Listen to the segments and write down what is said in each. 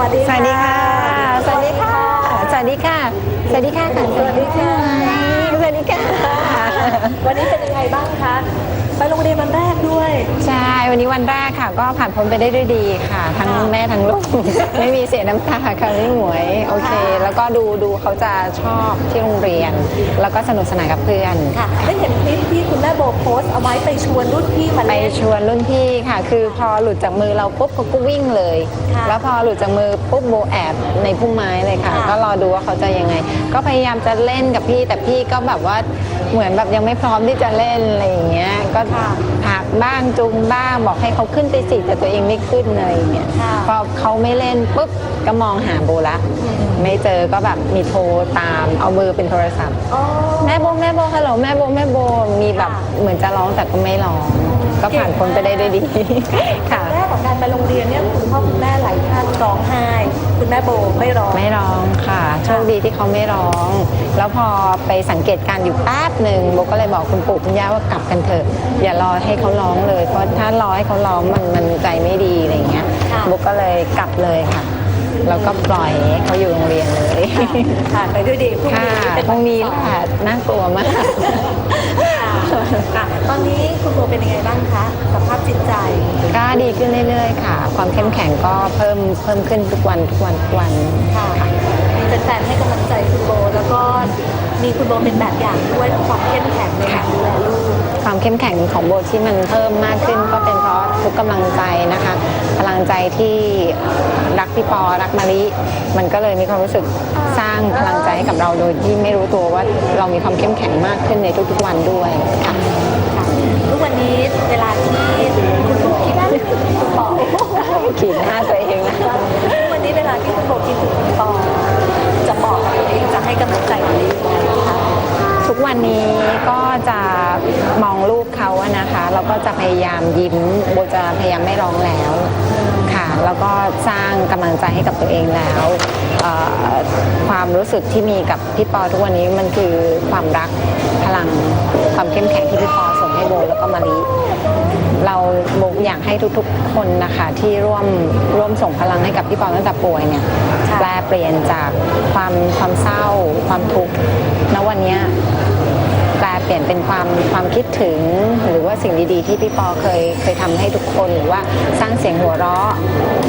วัสดีสวัสดีค่ะ สวัสดีค่ะ สวัสดีค่ะ สวัสดีค่ะ สวัสดีค่ะ สวัสดีค่ะ วันนี้เป็นยังไงบ้างคะ ไปโรงเรียนวันแรกด้วย ใช่ วันนี้วันแรกค่ะ ก็ผ่านพ้นไปได้ด้วยดีค่ะ ทั้งค่ะแม่ทั้งลูก ไม่มีเสียน้ำตาค่ะไม่หมวย โอเค แล้วก็ดูดูเขาจะชอบที่โรงเรียน แล้วก็สนุกสนานกับเพื่อน ค่ะ ได้เห็นคลิปที่คุณแม่โบโพสต์เอาไว้ไปชวนรุ่นพี่มาไปเล่น ชวนรุ่นพี่ค่ะ คือพอหลุดจากมือเราปุ๊บเขาก็วิ่งเลย ค่ะแล้วพอหลุดจากมือปุ๊บโบแอบในพุ่มไม้เลยค่ะ ค่ะ ก็รอดูว่าเขาจะยังไง ก็พยายามจะเล่นกับพี่แต่พี่ก็แบบว่า เหมือนแบบยังไม่พร้อมที่จะเล่นอะไรอย่างเงี้ย ก็ผลักบ้างจุงบ้างบอกให้เขาขึ้นไปสิแต่ตัวเองไม่ขึ้นอะไรอย่างเงี้ยค่ะพอเขาไม่เล่นปุ๊บก็มองหาโบละไม่เจอก็แบบมีโทรตามเอามือเป็นโทรศัพท์อ๋อแม่โบแม่โบฮัลโหลแม่โบแม่โบมีแบบค่ะเหมือนจะร้องแต่ก็ไม่ร้อง ก็ผ่านพ้นไปได้ด้วยดีค่ะแรก ของการไปโรงเรียนเนี่ยคุณพ่อคุณแม่หลายท่านร้องไห้ คุณแม่โบไม่ร้อง ไม่ร้องค่ะ โชคดีที่เขาไม่ร้อง แล้วพอไปสังเกตการณ์อยู่แป๊บหนึ่งโบก็เลยบอกคุณปู่คุณย่าว่ากลับกันเถอะ อย่ารอให้เขาร้องเลย เพราะถ้ารอให้เขาร้องมันมันใจไม่ดีอะไรอย่างเงี้ยค่ะโบก็เลยกลับเลยค่ะแล้วก็ปล่อยให้เขาอยู่โรงเรียนเลยผ่านไปด้วยดีพรุ่งค่ะนี้เป็นพวัรุ่งนี้สอบแหละน่ากลัวมากค่ะตอนนี้คุณโบเป็นยังไงบ้างคะสภาพจิตใจก็ ดีขึ้นเรื่อยๆ ค่ะ ความเข้มแข็งก็เพิ่มเพิ่มขึ้นทุกวันทุกวันทุกวันค่ะ มีแฟนๆให้กำลังใจคุณโบ แล้วก็มีคุณโบเป็นแบบอย่างด้วยของความเข้มแข็งในการดูแลลูก ความเข้มแข็งของโบที่มันเพิ่มมากขึ้น ก็เป็นเพราะทุกกำลังใจนะคะพลังใจที่รักพี่ปอรักมาริมันก็เลยมีความรู้สึกสร้างพลังใจให้กับเราโดยที่ไม่รู้ตัวว่าเรามีความเข้มแข็งมากขึ้นในทุกๆวันด้วยค่ะค่ะทุกวันนี้เวลาที่คุณ ขีดหน้าตัวเองนะทุกวันนี้เวลาที่คุณโบคิดถึงคุณปอจะบอกตัวเองจะให้กำลังใจตัวเองยังไงคะทุกวันนี้ก็จะมองรูปเขาอะนะคะแล้วก็จะพยายามยิ้มโบจะพยายามไม่ร้องแล้วค่ะแล้วก็สร้างกำลังใจให้กับตัวเองแล้วความรู้สึกที่มีกับพี่ปอทุกวันนี้มันคือความรักพลังความเข้มแข็งที่พี่ปอ ให้โบแล้วก็มาริเราโบอยากให้ทุกๆคนนะคะที่ร่วมร่วมส่งพลังให้กับพี่ปอตั้งแต่ป่วยเนี่ยค่ะแปลเปลี่ยนจากความความเศร้า ความทุกข์ณวันเนี้ยกลายเปลี่ยนเป็นความความคิดถึงหรือว่าสิ่งดีๆ ที่พี่ปอเคยเคยทำให้ทุกคนหรือว่าสร้างเสียงหัวเราะ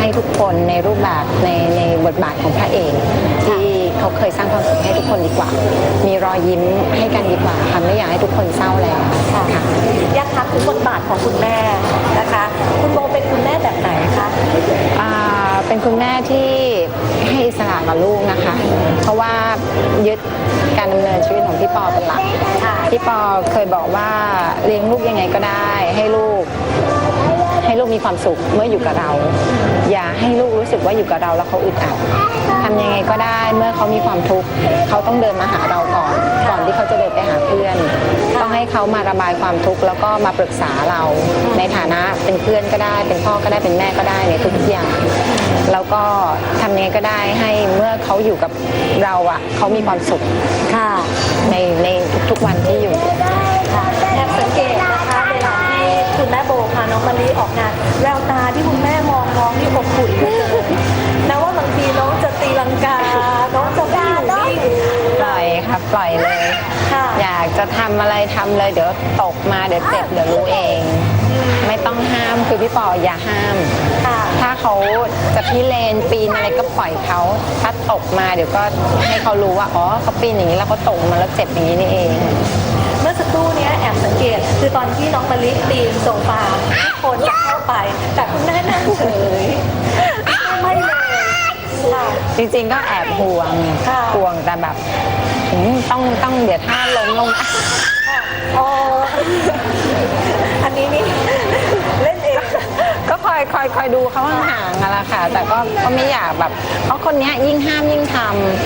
ให้ทุกคนในรูปแบบในในบทบาทของพระเอกที่ เขาเคยสร้างความสุขให้ทุกคนดีกว่า มีรอยยิ้มให้กันดีกว่าค่ะไม่อยากให้ทุกคนเศร้าแล้วค่ะค่ะอยากถามถึงบทบาทของคุณแม่นะคะ คุณโบเป็นคุณแม่แบบไหนคะอ่าเป็นคุณแม่ที่ให้อิสระกับลูกนะคะ เพราะว่ายึดการดำเนินชีวิตของพี่ปอเป็นหลักค่ะพี่ปอเคยบอกว่าเลี้ยงลูกยังไงก็ได้ ให้ลูก ให้ลูกมีความสุขเมื่ออยู่กับเรา อย่าให้ลูกรู้สึกว่าอยู่กับเราแล้วเขาอึดอัดทำยังไงก็ได้เมื่อเขามีความทุกข์เขาต้องเดินมาหาเราก่อน ก่อนที่เขาจะเดินไปหาเพื่อน ต้องให้เขามาระบายความทุกข์แล้วก็มาปรึกษาเรา ในฐานะเป็นเพื่อนก็ได้ เป็นพ่อก็ได้เป็นแม่ก็ได้ในทุกๆอย่างแล้วก็ทำยังไงก็ได้ให้เมื่อเขาอยู่กับเราอะเขามีความสุขค่ะในในทุกๆวันที่อยู่ เลยเดี๋ยวตกมาเดี๋ยวเจ็บเดี๋ยวรู้เอง ไม่ต้องห้ามคือพี่ปออย่าห้าม ค่ะ ถ้าเขาจะพิเรนปีนอะไรก็ปล่อยเขาถ้าตกมาเดี๋ยวก็ให้เขารู้ว่าอ๋อเขาปีนอย่างนี้แล้วเขาตกมาแล้วเจ็บอย่างนี้นี่เอง เมื่อสักครู่เนี้ยแอบสังเกต คือตอนที่น้องมะลิปีนโซฟาทุกคนจะเข้าไป แต่คุณแม่นั่งเฉยไม่เลยค่ะ จริงๆก็แอบห่วงค่ะ ห่วงแต่แบบอืมต้องต้องเดี๋ยวถ้าล้มลง อ๋อ อันนี้นี่เล่นเอง ก็คอยคอยคอยดูเขาห่างๆอะละค่ะ แต่ก็ก็ไม่อยากแบบ เพราะคนเนี้ยยิ่งห้ามยิ่งท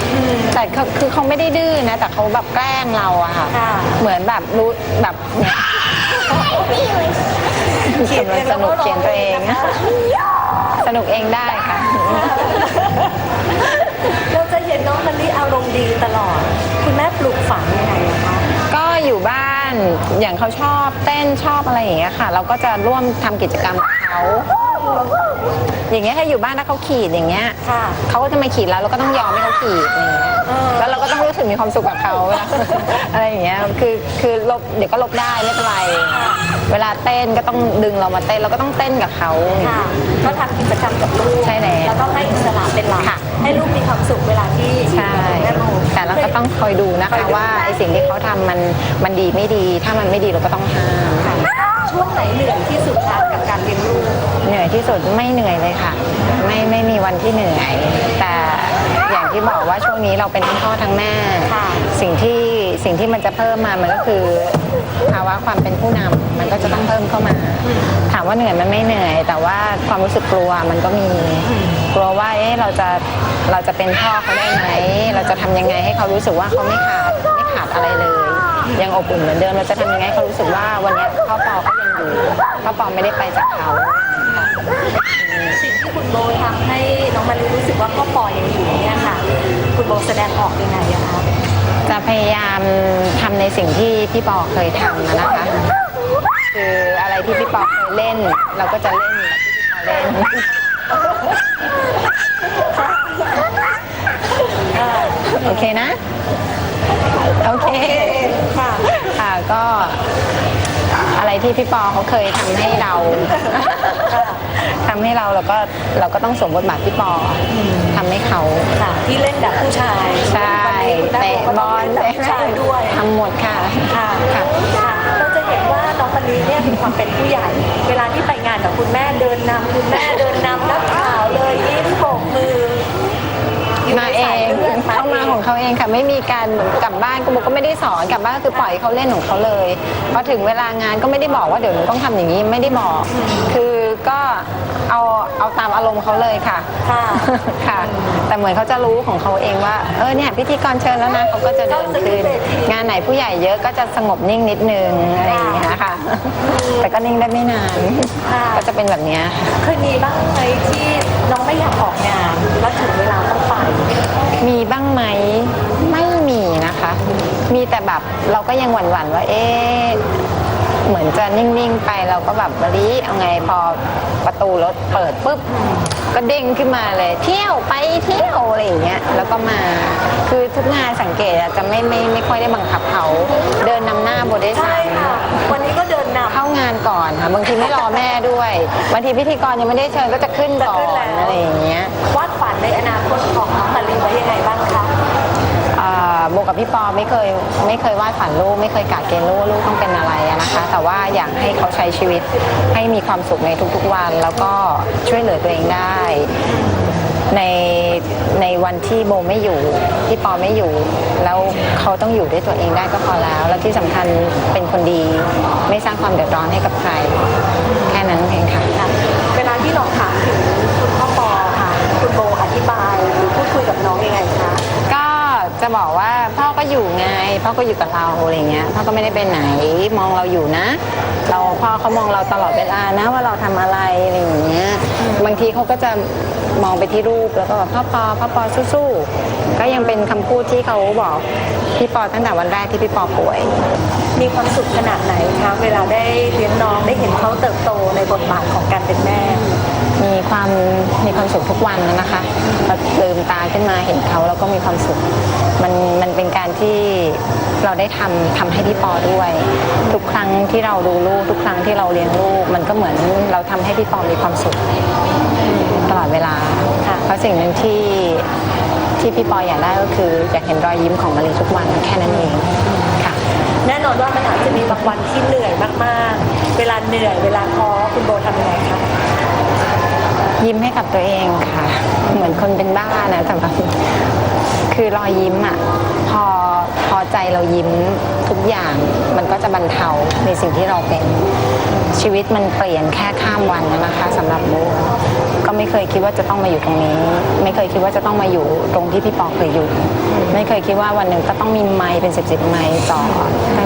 ำแต่เขาคือเขาไม่ได้ดื้อนะ แต่เขาแบบแกล้งเราอะค่ะ ค่ะ เหมือนแบบรู้แบบเนี่ยกำลังสนุกเขียนตัวเอง สนุกเองได้ค่ะ เราจะเห็นน้องมะลิอารมณ์ดีตลอด คุณแม่ปลูกฝังยังไงอะคะก็ อยู่บ้าน อย่างเขาชอบเต้นชอบอะไรอย่างเงี้ยค่ะ เราก็จะร่วมทำกิจกรรมกับเขา อย่างเงี้ยถ้าอยู่บ้านถ้าเขาขีดอย่างเงี้ยค่ะ เขาก็จะมาขีดแล้วเราก็ต้องยอมให้เขาขีดอย่างเงี้ยเออ แล้วเราก็ต้องรู้สึกมีความสุขกับเขาเวลา อะไรอย่างเงี้ยคือคือลบเดี๋ยวก็ลบได้ไม่เป็นไร เวลาเต้นก็ต้องดึงเรามาเต้นเราก็ต้องเต้นกับเขา ค่ะก็ทำกิจกรรมกับลูกใช่แล้วแล้วก็ให้อิสระเป็นหลักค่ะให้ลูกมีความสุขเวลาที่ใช่แม่โม แต่เราก็ต้องคอยดูนะคอยคะดู ว่าไอสิ่งที่เขาทำมันมันดีไม่ดี ถ้ามันไม่ดีเราก็ต้องห้ามค่ะช่วงไหนเหนื่อยที่สุดคะกับ ที่สุดไม่เหนื่อยเลยค่ะ ไม่ไม่มีวันที่เหนื่อย แต่อย่างที่บอกว่าช่วงนี้เราเป็นทั้งพ่อทั้งแม่ค่ะสิ่งที่สิ่งที่มันจะเพิ่มมามันก็คือภาวะความเป็นผู้นำมันก็จะต้องเพิ่มเข้ามา ถามว่าเหนื่อยมันไม่เหนื่อย แต่ว่าความรู้สึกกลัวมันก็มีกลัวว่าเอ๊ะเราจะเราจะเป็นพ่อเขาได้ไหมเราจะทำยังไงให้เขารู้สึกว่าเขาไม่ขาดไม่ขาดอะไรเลยยังอบอุ่นเหมือนเดิมเราจะทำยังไงให้เขารู้สึกว่าวันเนี้ยพ่อปอเขายังอยู่พ่อปอไม่ได้ไปจากเขาค่ะ สิ่งที่คุณโบทำให้น้องมารีรู้สึกว่าพ่อปอยังอยู่เนี่ยค่ะ คุณโบแสดงออกยังไงอะคะจะพยายามทำในสิ่งที่พี่ปอเคยทำนะนะคะ คืออะไรที่พี่ปอเคยเล่น เราก็จะเล่นแบบที่พี่ปอเล่น โอเคนะ โอเค ค่ะ ค่ะก็อะไรที่พี่ปอเขาเคยทำให้เรา ทำให้เราเราก็เราก็ต้องสวมบทบาทพี่ปออทำให้เขาค่ะ ที่เล่นแบบผู้ชายใช่วันนี้คุณแม่เตะก็บต้งอลเล่นแบบผู้ชายด้วยทำหมดค่ะ ค่ะค่ะ ค่ะเราจะเห็นว่าน้องมะลิเนี่ยมีความเป็นผู้ใหญ่ เวลาที่ไปงานกับคุณแม่เดินนำคุณแม่เดินนำนักข่าวเลยยิ้มโบกมืออยู่มาในเอสายงลือดเข้ามาของเขาเองค่ะไม่มีการกลับบ้านก็บอกก็ไม่ได้สอนกลับบ้านก็คือปล่อยให้เขาเล่นของเขาเลยพอถึงเวลางานก็ไม่ได้บอกว่าเดี๋ยวหนูต้องทำอย่างนี้ไม่ได้บอก คือ ก็เอาเอาตามอารมณ์เขาเลยค่ะ ค่ะ ค่ะ แต่เหมือนเขาจะรู้ของเขาเองว่า เออเนี่ยพิธีกรเชิญแล้วนะเขาก็จะเดินเขาจะขึ้ขึ้นนเวทีงานไหนผู้ใหญ่เยอะก็จะสงบนิ่งนิดนึงอะไรอย่างเงี้ยค่ะ แต่ก็นิ่งได้ไม่นาน ค่ะ ก็จะเป็นแบบเนี้ยค่ะเคยมีบ้างไหมที่น้องไม่อยากออกงานแล้วถึงเวลาต้องไป มีบ้างไหมไม่มีนะคะ มีแต่แบบเราก็ยังหวั่นๆว่าเอ๊ะ เหมือนจะนิ่งๆไปเราก็แบบบริเอาไงพอประตูรถเปิดปุ๊บก็เด้งขึ้นมาเลย เที่ยวไปเที่ยวอะไรอย่างเงี้ยแล้วก็มาคือทุกงานสังเกตอะจะไม่ไม่ไม่ค่อยได้บังคับเขาเดินนำหน้าโบได้ใช่สั่งค่ะวันนี้ก็เดินนำเข้างานก่อนค่ะบางทีไม่รอแม่ด้วยบางทีพิธีกรยังไม่ได้เชิญก็จะขึ้นก่อจะขึ้นนแล้วอะไรอย่างเงี้ยวาดฝันในอนาคตของน้องมารีไว้ยังไงบ้างคะอ่า โบกับพี่ปอไม่เคยไม่เคยวาดฝันลูก ไม่เคยกะเกณฑ์ลูกว่าลูกต้องเป็นอะไรนะคะ แต่ว่าอยากให้เขาใช้ชีวิตให้มีความสุขในทุกๆวัน แล้วก็ช่วยเหลือตัวเองได้ ในในวันที่โบไม่อยู่พี่ปอไม่อยู่ แล้วเขาต้องอยู่ด้วยตัวเองได้ก็พอแล้ว แล้วที่สำคัญเป็นคนดีไม่สร้างความเดือดร้อนให้กับใคร แค่นั้นเองค่ะ ค่ะเวลาที่น้องถามถึงคุณพ่อปอค่ะ คุณโบอธิบายหรือพูดคุยกับน้องยังไงคะ ก็ จะบอกว่าพ่อก็อยู่ไง พ่อก็อยู่กับเราอะไรเงี้ยพ่อก็ไม่ได้ไปไหนมองเราอยู่นะ เราพ่อเขามองเราตลอดเวลานะว่าเราทำอะไรอะไรอย่างเงี้ยบางทีเขาก็จะมองไปที่รูปแล้วก็แบบพ่อปอพ่อปอสู้ๆก็ยังเป็นคำพูดที่เขาบอกพี่ปอตั้งแต่วันแรกที่พี่ปอป่วย มีความสุขขนาดไหนคะเวลาได้เลี้ยงน้องได้เห็นเขาเติบโตในบทบาทของการเป็นแม่ ความมีความสุขทุกวันนะคะพอลืมตาขึ้นมาเห็นเขาแล้วก็มีความสุขมันมันเป็นการที่เราได้ทำทำให้พี่ปอด้วย ทุกครั้งที่เราดูลูกทุกครั้งที่เราเลี้ยงลูก มันก็เหมือนเราทำให้พี่ปอมีความสุขตลอดเวลาค่ะเพราะสิ่งหนึ่งที่ที่พี่ปออยากได้ก็คืออยากเห็นรอยยิ้มของมารีทุกวันแค่นั้นเองค่ะ แน่นอนว่ามันอาจจะมีบางวันที่เหนื่อยมากๆ เวลาเหนื่อยเวลาท้อคุณโบทำยังไงคะ ยิ้มให้กับตัวเองค่ะ เหมือนคนเป็นบ้านะแต่แบบคือรอยยิ้มอะพอพอใจเรายิ้มทุกอย่าง มันก็จะบรรเทาในสิ่งที่เราเป็นชีวิตมันเปลี่ยนแค่ข้ามวันนะคะสำหรับโบก็ไม่เคยคิดว่าจะต้องมาอยู่ตรงนี้ ไม่เคยคิดว่าจะต้องมาอยู่ตรงที่พี่ปอเคยอยู่ ไม่เคยคิดว่าวันหนึ่งก็ต้องมีไมค์เป็นสิบสิบไมค์ต่อ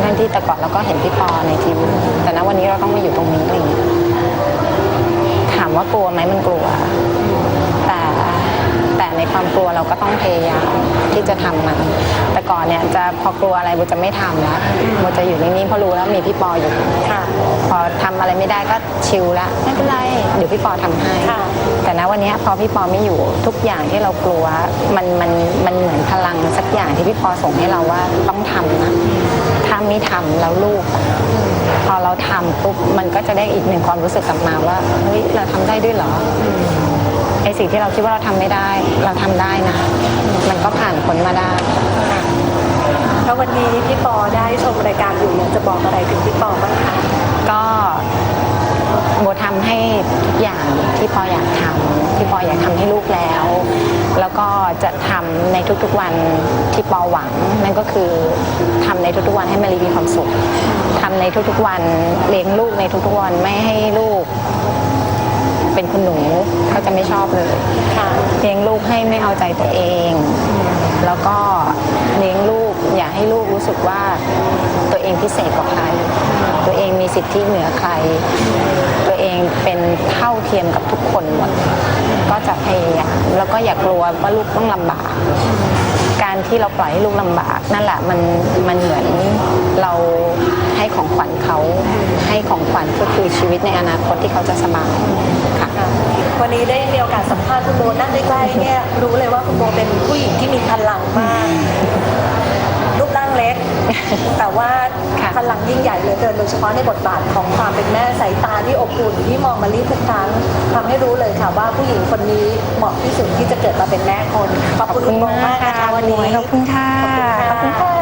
ทั้งที่แต่ก่อนเราก็เห็นพี่ปอในทีวีแต่ณวันนี้เราต้องมาอยู่ตรงนี้อะไรอย่างเงี้ย ว่ากลัวไหมมันกลัว ในความกลัวเราก็ต้องพยายามที่จะทำมัน แต่ก่อนเนี่ยจะพอกลัวอะไรโบจะไม่ทำแล้วโบจะอยู่นิ่งๆเพราะรู้แล้วมีพี่ปออยู่ค่ะพอทำอะไรไม่ได้ก็ชิลละไม่เป็นไรเดี๋ยวพี่ปอทำให้ค่ะแต่ณวันเนี้ยพอพี่ปอไม่อยู่ทุกอย่างที่เรากลัวมันมันมันเหมือนพลังสักอย่างที่พี่ปอส่งให้เราว่าต้องทำนะถ้าไม่ทำแล้วลูกอะพอเราทำปุ๊บมันก็จะได้อีกหนึ่งความรู้สึกกลับมาว่าเฮ้ยเราทำได้ด้วยเหรออไอ สิ่งที่เราคิดว่าเราทำไม่ได้ เราทำได้นะ มันก็ผ่านพ้นมาได้แล้ววันนี้พี่ปอได้ชมรายการอยู่อยากจะบอกอะไรถึงพี่ปอบ้างคะก็โบทำให้ทุกอย่างที่ปออยากทำที่ปออยากทำให้ลูกแล้ว แล้วก็จะทำในทุกๆวันที่ปอหวัง นั่นก็คือทำในทุกๆวันให้มารีมีความสุขทำในทุกๆวันเลี้ยงลูกในทุกๆวันไม่ให้ลูก เป็นคุณหนูเขาจะไม่ชอบเลยค่ะเลี้ยงลูกให้ไม่เอาใจตัวเอง แล้วก็เลี้ยงลูกอย่าให้ลูกรู้สึกว่าตัวเองพิเศษกว่าใคร ตัวเองมีสิทธิเหนือใคร ตัวเองเป็นเท่าเทียมกับทุกคนหมดก็จะพยายามแล้วก็อย่ากลัวว่าลูกต้องลำบาก การที่เราปล่อยให้ลูกลำบาก นั่นแหละมันมันเหมือนเรา ให้ของขวัญเขาให้ของขวัญก็คือชีวิตในอนาคตที่เขาจะสบายค่ะค่ะ วันนี้ได้มีโอกาสสัมภาษณ์คุณโบนั่งใกล้ๆเนี่ยรู้เลยว่าคุณโบเป็นผู้หญิงที่มีพลังมาก รูปร่างเล็ก แต่ว่าค่ะพลังยิ่งใหญ่เหลือเกินโดยเฉพาะในบทบาทของความเป็นแม่สายตาที่อบอุ่นที่มองมาลีทุกครั้งทำให้รู้เลยค่ะว่าผู้หญิงคนนี้เหมาะที่สุดที่จะเกิดมาเป็นแม่คนขอบคุณคุณโบมากนะคะวันนี้ขอบคุณค่ะขอบคุณค่ะ